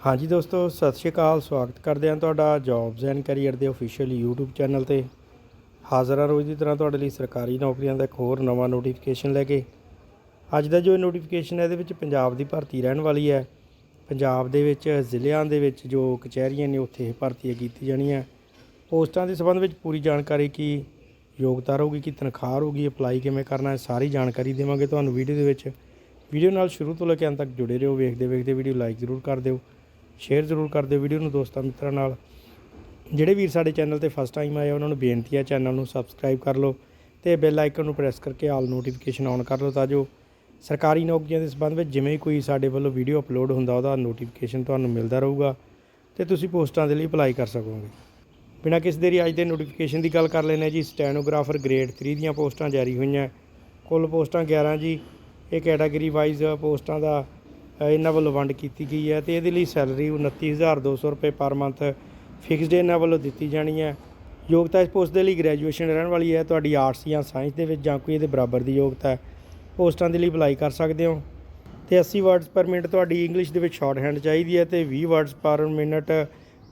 ਹਾਂਜੀ ਦੋਸਤੋ, ਸਤਿ ਸ਼੍ਰੀ ਅਕਾਲ, ਸਵਾਗਤ ਕਰਦੇ ਹਾਂ ਤੁਹਾਡਾ ਜੌਬਸ ਐਂਡ ਕੈਰੀਅਰ ਦੇ ਅਫੀਸ਼ੀਅਲ YouTube ਚੈਨਲ ਤੇ। ਹਾਜ਼ਰ ਹਾਂ ਰੋਜ਼ ਦੀ ਤਰ੍ਹਾਂ ਤੁਹਾਡੇ ਲਈ ਸਰਕਾਰੀ ਨੌਕਰੀਆਂ ਦਾ ਇੱਕ ਹੋਰ ਨਵਾਂ ਨੋਟੀਫਿਕੇਸ਼ਨ ਲੈ ਕੇ। ਅੱਜ ਦਾ ਜੋ ਨੋਟੀਫਿਕੇਸ਼ਨ ਹੈ, ਇਹਦੇ ਵਿੱਚ ਪੰਜਾਬ ਦੀ ਭਰਤੀ ਰਹਿਣ ਵਾਲੀ ਹੈ। ਪੰਜਾਬ ਦੇ ਵਿੱਚ, ਜ਼ਿਲ੍ਹਿਆਂ ਦੇ ਵਿੱਚ ਜੋ ਕਚਹਿਰੀਆਂ ਨੇ, ਉੱਥੇ ਇਹ ਭਰਤੀ ਕੀਤੀ ਜਾਣੀ ਹੈ ਪੋਸਟਾਂ ਦੇ ਸੰਬੰਧ ਵਿੱਚ ਪੂਰੀ ਜਾਣਕਾਰੀ ਕੀ ਯੋਗਤਾ ਰਹੂਗੀ, ਕੀ ਤਨਖਾਹ ਰਹੂਗੀ ਅਪਲਾਈ ਕਿਵੇਂ ਕਰਨਾ ਹੈ ਸਾਰੀ ਜਾਣਕਾਰੀ ਦੇਵਾਂਗੇ ਤੁਹਾਨੂੰ ਵੀਡੀਓ ਦੇ ਵਿੱਚ। ਵੀਡੀਓ ਨਾਲ ਸ਼ੁਰੂ ਤੋਂ ਲੈ ਕੇ ਅੰਤ ਤੱਕ ਜੁੜੇ ਰਹੋ ਵੇਖਦੇ ਵੇਖਦੇ ਵੀਡੀਓ ਲਾਈਕ ਜ਼ਰੂਰ ਕਰ ਦਿਓ। ਸ਼ੇਅਰ ਜ਼ਰੂਰ ਕਰ ਦਿਓ ਵੀਡੀਓ ਨੂੰ ਦੋਸਤਾਂ ਮਿੱਤਰਾਂ ਨਾਲ। ਜਿਹੜੇ ਵੀਰ ਸਾਡੇ ਚੈਨਲ ਤੇ ਫਸਟ ਟਾਈਮ ਆਏ ਉਹਨਾਂ ਨੂੰ ਬੇਨਤੀ ਹੈ ਚੈਨਲ ਨੂੰ ਸਬਸਕ੍ਰਾਈਬ ਕਰ ਲਓ ਤੇ ਬੈਲ ਆਈਕਨ ਨੂੰ ਪ੍ਰੈਸ ਕਰਕੇ ਆਲ ਨੋਟੀਫਿਕੇਸ਼ਨ ਔਨ ਕਰ ਲਓ ਤਾਂ ਜੋ ਸਰਕਾਰੀ ਨੌਕਰੀਆਂ ਦੇ ਸੰਬੰਧ ਵਿੱਚ ਜਿਵੇਂ ਕੋਈ ਸਾਡੇ ਵੱਲੋਂ ਵੀਡੀਓ ਅਪਲੋਡ ਹੁੰਦਾ, ਉਹਦਾ ਨੋਟੀਫਿਕੇਸ਼ਨ ਤੁਹਾਨੂੰ ਮਿਲਦਾ ਰਹੂਗਾ ਤੇ ਤੁਸੀਂ ਪੋਸਟਾਂ ਦੇ ਲਈ ਅਪਲਾਈ ਕਰ ਸਕੋਗੇ। ਬਿਨਾਂ ਕਿਸੇ ਦੇਰੀ ਅੱਜ ਦੇ ਨੋਟੀਫਿਕੇਸ਼ਨ ਦੀ ਗੱਲ ਕਰ ਲੈਂਦੇ ਜੀ। ਸਟੈਨੋਗ੍ਰਾਫਰ ਗ੍ਰੇਡ 3 ਦੀਆਂ ਪੋਸਟਾਂ ਜਾਰੀ ਹੋਈਆਂ। ਕੁੱਲ ਪੋਸਟਾਂ 11 ਜੀ। ਇਹ ਕੈਟਾਗਰੀ ਵਾਈਜ਼ ਪੋਸਟਾਂ ਦਾ ਇਹਨਾਂ ਵੱਲੋਂ ਵੰਡ ਕੀਤੀ ਗਈ ਹੈ ਤੇ ਇਹਦੇ ਲਈ ਸੈਲਰੀ 29200 ਰੁਪਏ ਪਰ ਮੰਥ ਫਿਕਸਡ ਇਹਨਾਂ ਵੱਲੋਂ ਦਿੱਤੀ ਜਾਣੀ ਹੈ। ਯੋਗਤਾ ਇਸ ਪੋਸਟ ਦੇ ਲਈ ਗ੍ਰੈਜੂਏਸ਼ਨ ਰਹਿਣ ਵਾਲੀ ਹੈ। ਤੁਹਾਡੀ ਆਰਟਸ ਜਾਂ ਸਾਇੰਸ ਦੇ ਵਿੱਚ ਜਾਂ ਕੋਈ ਇਹਦੇ ਬਰਾਬਰ ਦੀ ਯੋਗਤਾ ਹੈ, ਪੋਸਟਾਂ ਦੇ ਲਈ ਅਪਲਾਈ ਕਰ ਸਕਦੇ ਹੋ। ਤੇ 80 ਵਰਡਸ ਪਰ ਮਿੰਟ ਤੁਹਾਡੀ ਇੰਗਲਿਸ਼ ਦੇ ਵਿੱਚ ਸ਼ਾਰਟ ਹੈਂਡ ਚਾਹੀਦੀ ਹੈ ਤੇ 20 ਵਰਡਸ ਪਰ ਮਿੰਟ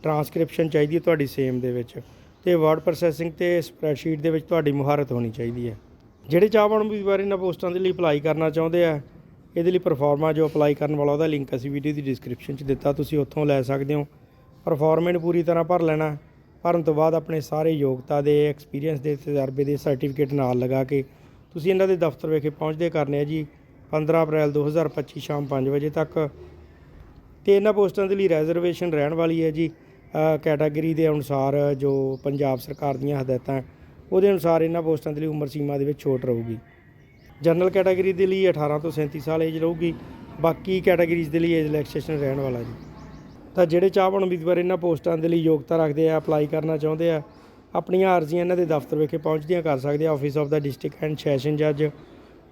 ਟਰਾਂਸਕ੍ਰਿਪਸ਼ਨ ਚਾਹੀਦੀ ਹੈ ਤੁਹਾਡੀ ਸੇਮ ਦੇ ਵਿੱਚ। ਤੇ ਵਰਡ ਪ੍ਰੋਸੈਸਿੰਗ ਤੇ ਸਪਰੈਡਸ਼ੀਟ ਦੇ ਵਿੱਚ ਤੁਹਾਡੀ ਮੁਹਾਰਤ ਹੋਣੀ ਚਾਹੀਦੀ ਹੈ। ਜਿਹੜੇ ਚਾਹਵਾਨ ਉਮੀਦਵਾਰ ਇਹਨਾਂ ਪੋਸਟਾਂ ਦੇ ਲਈ ਅਪਲਾਈ ਕਰਨਾ ਚਾਹੁੰਦੇ ਆ ਇਹਦੇ ਲਈ ਪਰਫਾਰਮਾ ਜੋ ਅਪਲਾਈ ਕਰਨ ਵਾਲਾ ਉਹਦਾ ਲਿੰਕ ਅਸੀਂ ਵੀਡੀਓ ਦੀ ਡਿਸਕ੍ਰਿਪਸ਼ਨ 'ਚ ਦਿੱਤਾ, ਤੁਸੀਂ ਉੱਥੋਂ ਲੈ ਸਕਦੇ ਹੋ। ਪਰਫਾਰਮੈਂਟ ਨੂੰ ਪੂਰੀ ਤਰ੍ਹਾਂ ਭਰ ਲੈਣਾ, ਭਰਨ ਤੋਂ ਬਾਅਦ ਆਪਣੇ ਸਾਰੇ ਯੋਗਤਾ ਦੇ ਐਕਸਪੀਰੀਅੰਸ ਦੇ, ਤਜਰਬੇ ਦੇ ਸਰਟੀਫਿਕੇਟ ਨਾਲ ਲਗਾ ਕੇ ਤੁਸੀਂ ਇਹਨਾਂ ਦੇ ਦਫ਼ਤਰ ਵਿਖੇ ਪਹੁੰਚਦੇ ਕਰਨੇ ਆ ਜੀ 15 ਅਪ੍ਰੈਲ 2025 ਸ਼ਾਮ 5 ਵਜੇ ਤੱਕ। ਤੇ ਇਹਨਾਂ ਪੋਸਟਾਂ ਦੇ ਲਈ ਰਿਜ਼ਰਵੇਸ਼ਨ ਰਹਿਣ ਵਾਲੀ ਹੈ ਜੀ। ਕੈਟਾਗਰੀ ਦੇ ਅਨੁਸਾਰ ਜੋ ਪੰਜਾਬ ਸਰਕਾਰ ਦੀਆਂ ਹਦਾਇਤਾਂ, ਉਹਦੇ ਅਨੁਸਾਰ ਇਹਨਾਂ ਪੋਸਟਾਂ ਦੇ ਲਈ ਉਮਰ ਸੀਮਾ ਦੇ ਵਿੱਚ ਛੋਟ ਰਹੂਗੀ। ਜਨਰਲ ਕੈਟਾਗਰੀ ਦੇ ਲਈ 18 ਤੋਂ 37 ਸਾਲ ਏਜ ਰਹੂਗੀ, ਬਾਕੀ ਕੈਟਾਗਰੀਜ਼ ਦੇ ਲਈ ਏਜ ਰਿਲੈਕਸੇਸ਼ਨ ਰਹਿਣ ਵਾਲਾ ਜੀ। ਤਾਂ ਜਿਹੜੇ ਚਾਹਵਾਨ ਉਮੀਦਵਾਰ ਇਹਨਾਂ ਪੋਸਟਾਂ ਦੇ ਲਈ ਯੋਗਤਾ ਰੱਖਦੇ ਆ ਅਪਲਾਈ ਕਰਨਾ ਚਾਹੁੰਦੇ ਆ, ਆਪਣੀਆਂ ਅਰਜ਼ੀਆਂ ਇਹਨਾਂ ਦੇ ਦਫ਼ਤਰ ਵਿਖੇ ਪਹੁੰਚਦੀਆਂ ਕਰ ਸਕਦੇ ਆ ਆਫਿਸ ਆਫ ਦਾ ਡਿਸਟ੍ਰਿਕਟ ਐਂਡ ਸੈਸ਼ਨ ਜੱਜ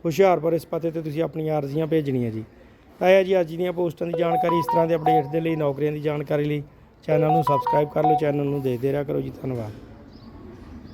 ਹੁਸ਼ਿਆਰਪੁਰ ਇਸ ਪਤੇ ਤੇ ਤੁਸੀਂ ਆਪਣੀਆਂ ਅਰਜ਼ੀਆਂ ਭੇਜਣੀਆਂ ਜੀ। ਤਾਂ ਇਹ ਹੈ ਜੀ, ਅੱਜ ਦੀਆਂ ਪੋਸਟਾਂ ਦੀ ਜਾਣਕਾਰੀ, ਇਸ ਤਰ੍ਹਾਂ ਦੇ ਅਪਡੇਟਸ ਦੇ ਲਈ, ਨੌਕਰੀਆਂ ਦੀ ਜਾਣਕਾਰੀ ਲਈ ਚੈਨਲ ਨੂੰ ਸਬਸਕ੍ਰਾਈਬ ਕਰ ਲਓ, ਚੈਨਲ ਨੂੰ ਦੇਖਦੇ ਰਿਹਾ ਕਰੋ ਜੀ, ਧੰਨਵਾਦ।